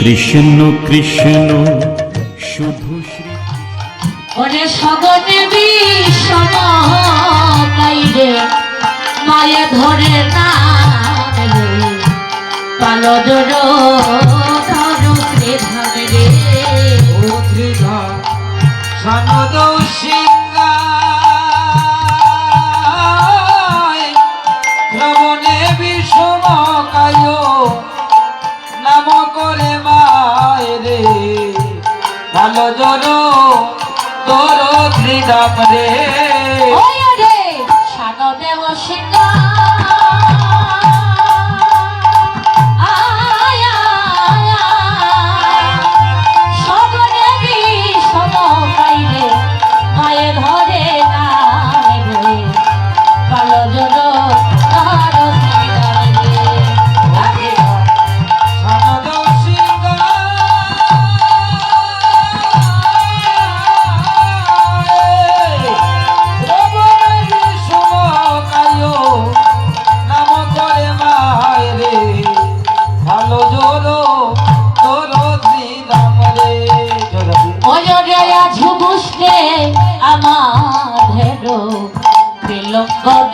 কৃষ্ণ কৃষ্ণ শুধু শ্রী ওরে সগনে বিষম মায়া ধরে না জড় ভালো জরো তোর হৃদয়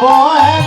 boy.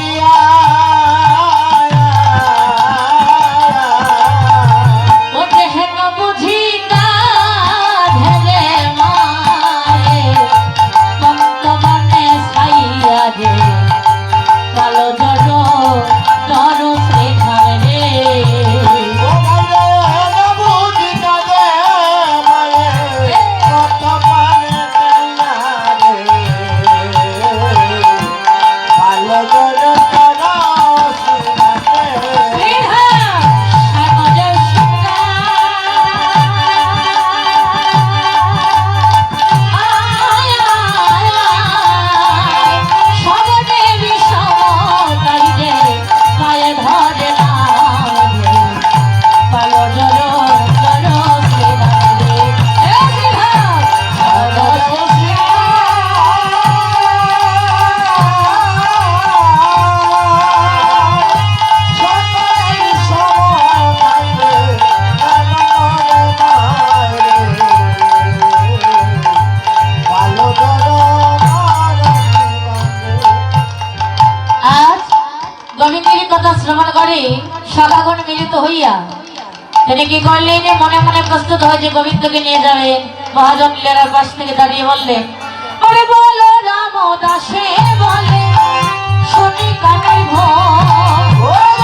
করলেন মনে মনে প্রস্তুত হয় যে গোবিন্দকে নিয়ে যাবে। মহাজন লীলার পাশ থেকে দাঁড়িয়ে বললেন ওরে বলো রাম দাসে বলে, শুনি কানের ভোর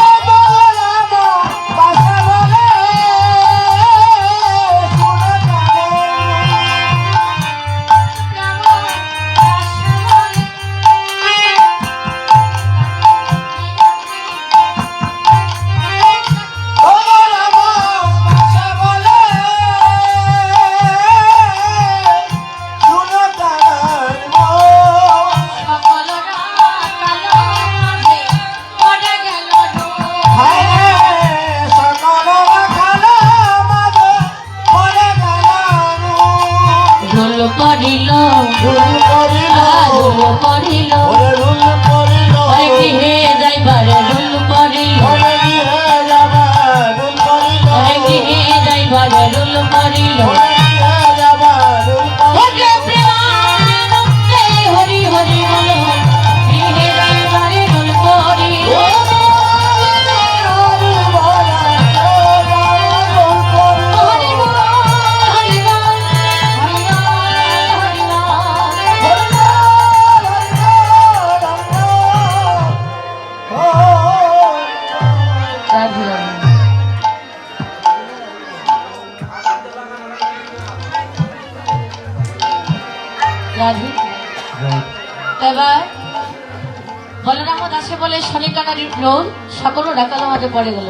বলরাম দাসে বলে শনিকানারি ড্রোন সকল ডাকালো মাঝে পড়ে গেল।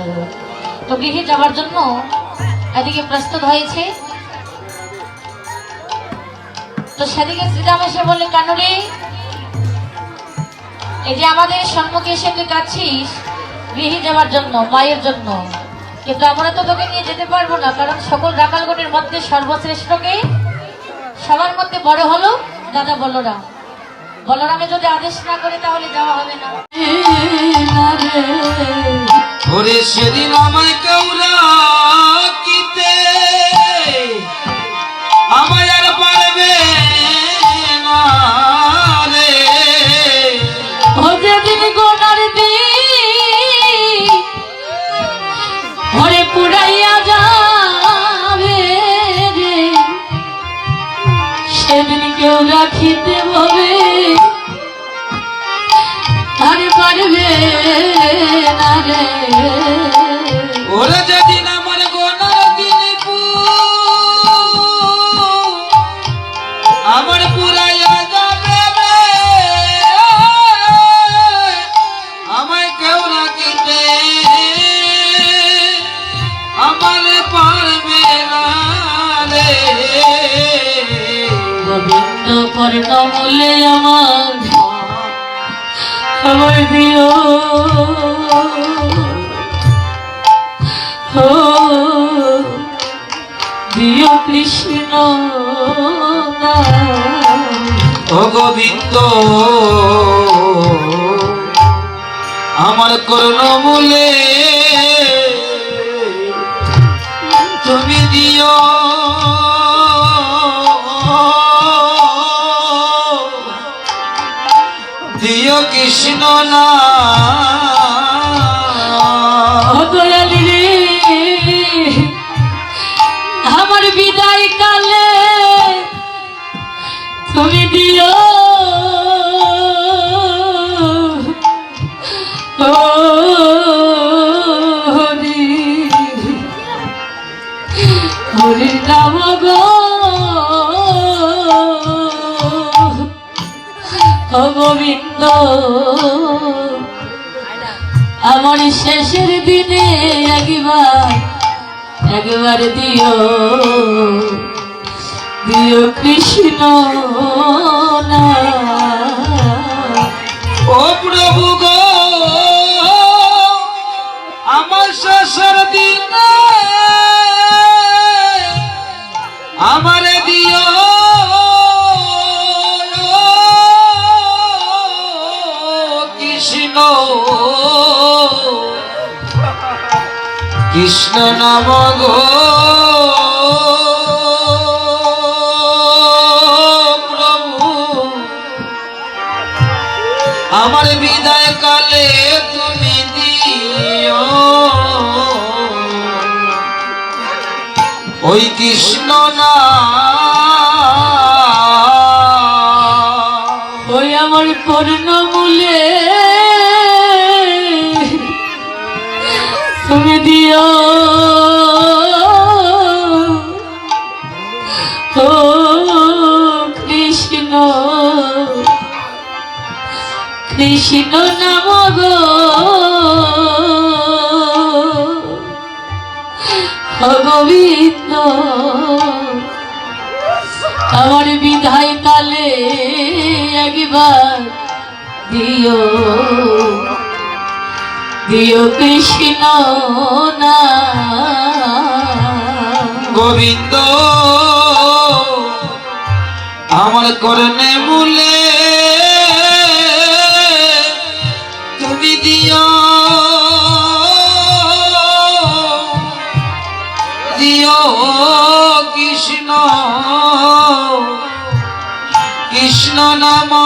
তো গৃহে যাওয়ার জন্য এদিকে প্রস্তুত হয়েছে। তো সেদিকে শ্রীরাম এসে বলে কানুরে, এই যে আমাদের সম্মুখে এসে তুই কাছিস গৃহে যাওয়ার জন্য, মায়ের জন্য। কিন্তু আমরা তো তোকে নিয়ে যেতে পারব না, কারণ সকল ডাকালগণের মধ্যে সর্বশ্রেষ্ঠকে সবার মধ্যে বড় হলো দাদা বলরাম। বলরামে যদি আদেশ না করে তাহলে যাওয়া হবে না। গোবিন্দ কর্ণমূলে আমার আমার দিও দিও কৃষ্ণ। ও গোবিন্দ আমার করুণ মূলে না আমার শেষের দিনে একবার একবার দিও। দিও কৃষ্ণ না ও প্রভু গো আমার শেষের কৃষ্ণ নাম গো। প্রভু, আমার বিদায় কালে তুমি দিও। ওই কৃষ্ণ না, ওই আমার কর্ণমূলে তুমি একবার দিও। দিও কৃষ্ণ না। গোবিন্দ আমার করণে মূলে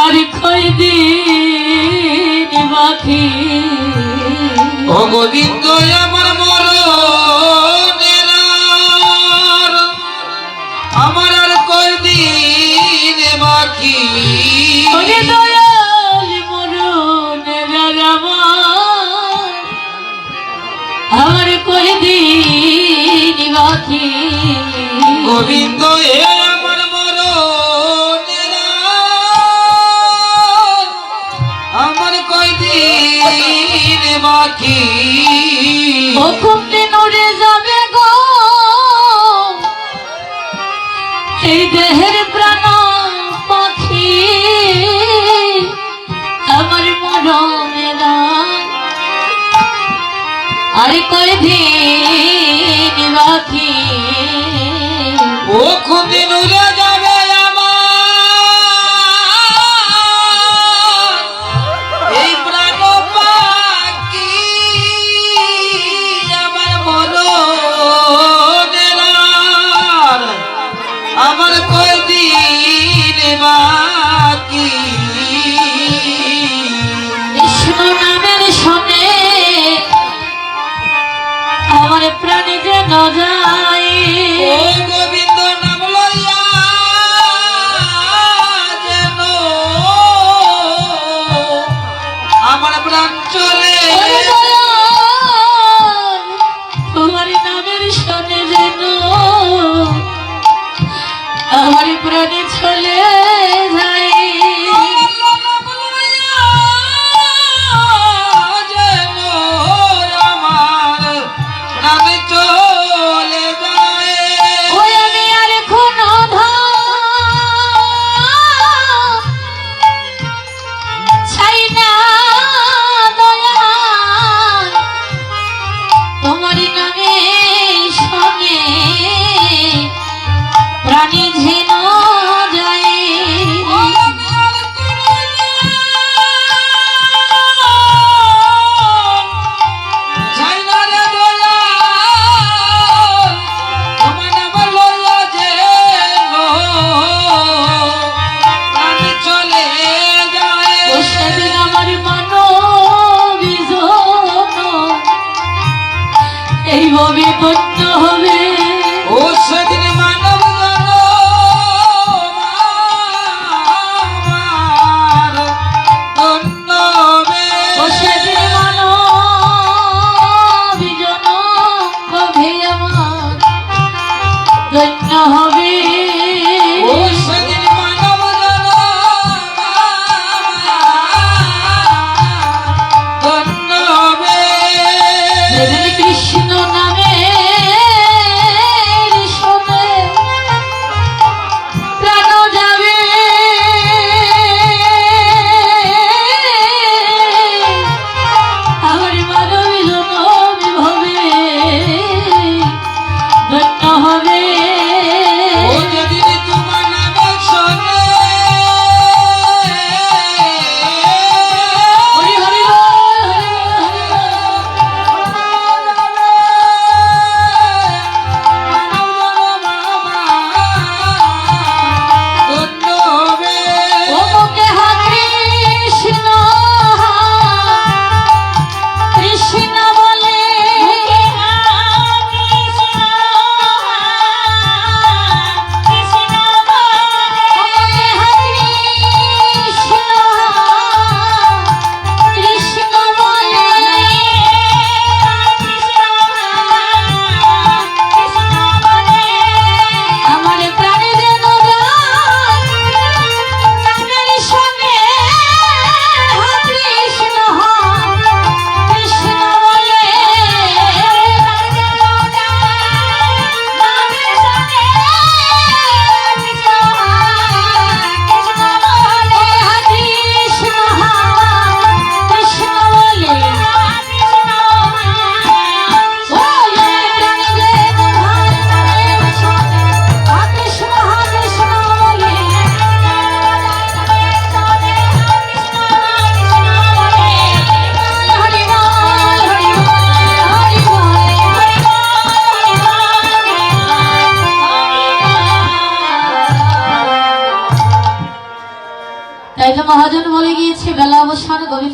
আর খয়দিন বাকি ও গোবিন্দ আমার মরণের আমার আর কয়দিন বাকি? দয়াল মরণের আমার। আমার কয়দিন বাকি? গোবিন্দ এ পাখি। ও খুব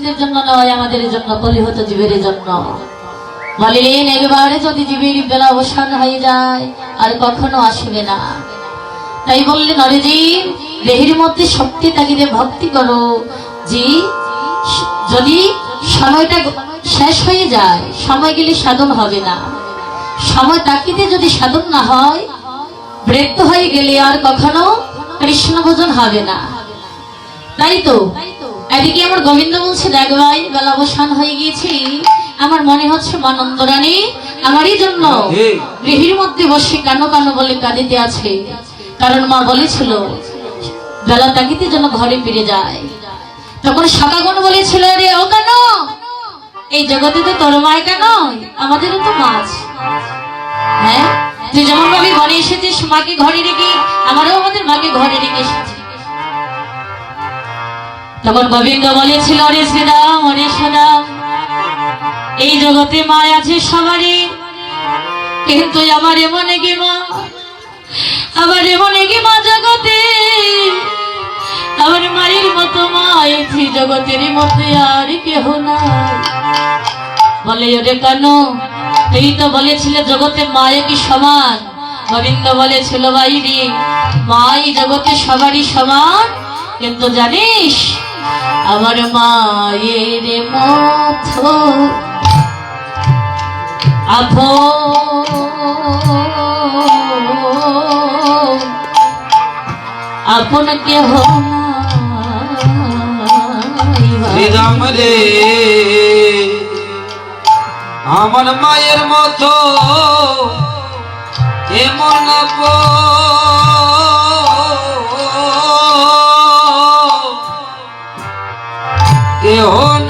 গোবিন্দের জন্য নয়, আমাদের জন্য কলিহত জীবের জন্য। বলিলেন একবারে যদি জীবের বেলা অবসান হয়ে যায়, আর কখনো আসবে না। তাই বললেন অরে জি দেহের মধ্যে শক্তি থাকিতে ভক্তি করো। জি, যদি সময়টা শেষ হয়ে যায়, সময় গেলে সাধন হবে না। সময় তাকিতে যদি সাধন না হয়, বৃদ্ধ হয়ে গেলে আর কখনো কৃষ্ণ ভোজন হবে না। তাই তো এদিকে আমার গোবিন্দ বলছে দেখ ভাই বেলা অবসান হয়ে গিয়েছি। আমার মনে হচ্ছে মা নন্দরানী আমারই জন্য গৃহের মধ্যে বসে কানো কানো বলে কাঁদিতে আছে। কারণ মা বলেছিল বেলা তাকিতে যেন ঘরে ফিরে যায়। তখন সকাগণ বলেছিল রে ও কেন এই জগতে তো তোর মায় কেন আমাদেরও তো মাছ হ্যাঁ? তুই যেমন ভাবে ঘরে এসেছিস মাকে ঘরে রেখে আমারও আমাদের মাকে ঘরে রেখে এসেছি তখন গোবিন্দ বলেছিল রে শ্রীরাম অরে শ্রীরাম এই জগতে মা আছে সবারই। কিন্তু আমার এমন কি মা? আমার এমন কি মা জগতে? আমার মায়ের মতো মা এই জগতের মধ্যে আর কেহ নাই। বলে, ওরে কেন এই তো বলেছিলে জগতে মায়ে কি সমান? গোবিন্দ বলেছিল বাইরে মাই জগতে সবারই সমান। কিন্তু জানিস আমার মায়ের মতো আভো আপন কেহ। শ্রীরাম রে। আমার মায়ের মতো এমন কেহ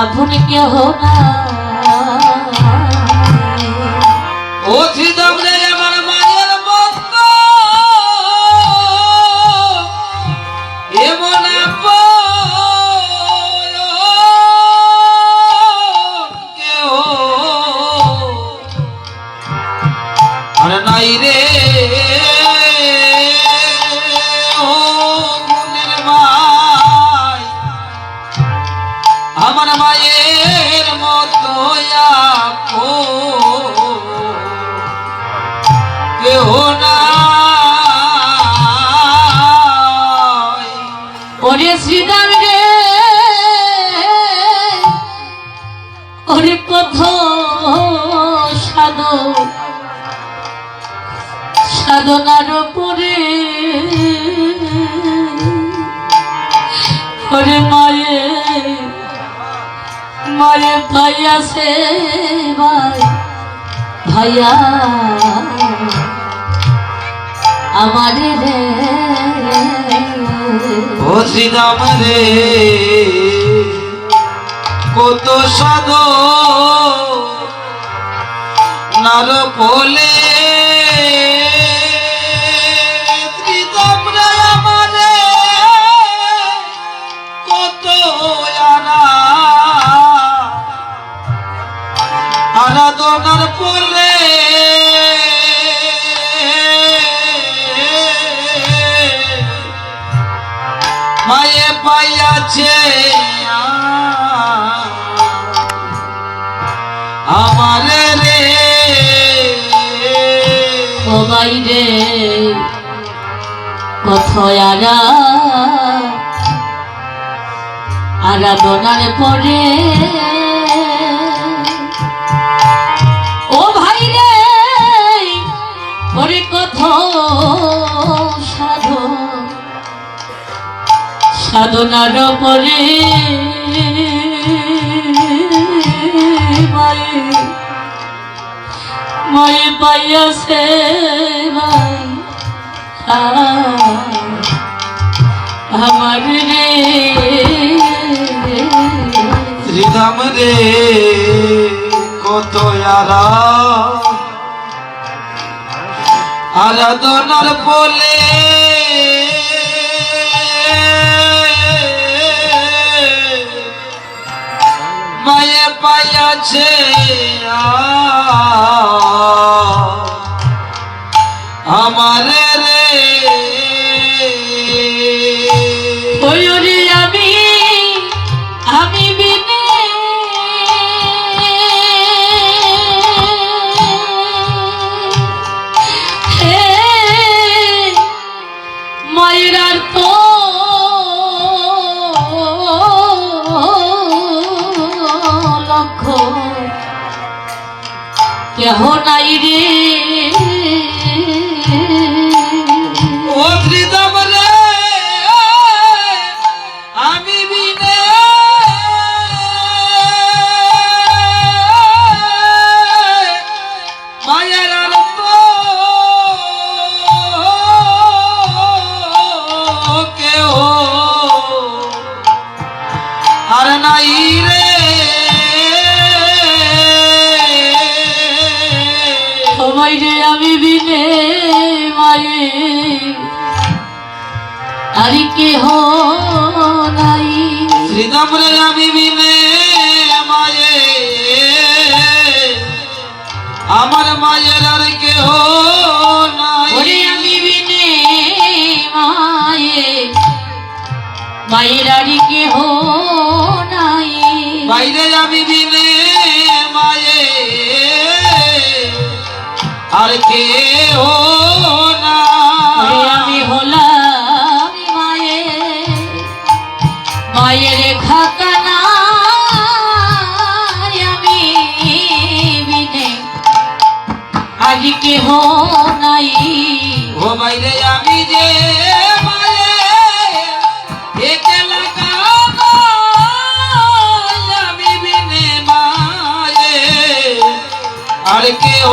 আপন কেহ না ও শ্রীরাম ওরে শ্রীদাম রে। ওরে কত সাধ। সাধনার পরে ওরে মায়ে মায়ে ভাই আছে ভাই, ভাইয়া। আমার রে। ও শ্রীরাম রে। কত সাদ নার মায়ে পাইয়াছে। আমার রে। ও বাইরে কথয়ারা আরাধনার পরে সাধনার পরে মায়ে পাইয়াছে আমার রে। শ্রীরাম রে কত আরা আরাধনার বলে মায়ে পাইয়াছে। শ্রীরাম রে আমি বিনে মায়ে আমার মায়ের আর কেহ নাই। আমি বিনে মায়ে মায়ের আরি কেহ নাই। বাইরে আমি বিনে মায়ে আর কেহ কেহ নাই। ও বাইরে আমি যে আর কেহ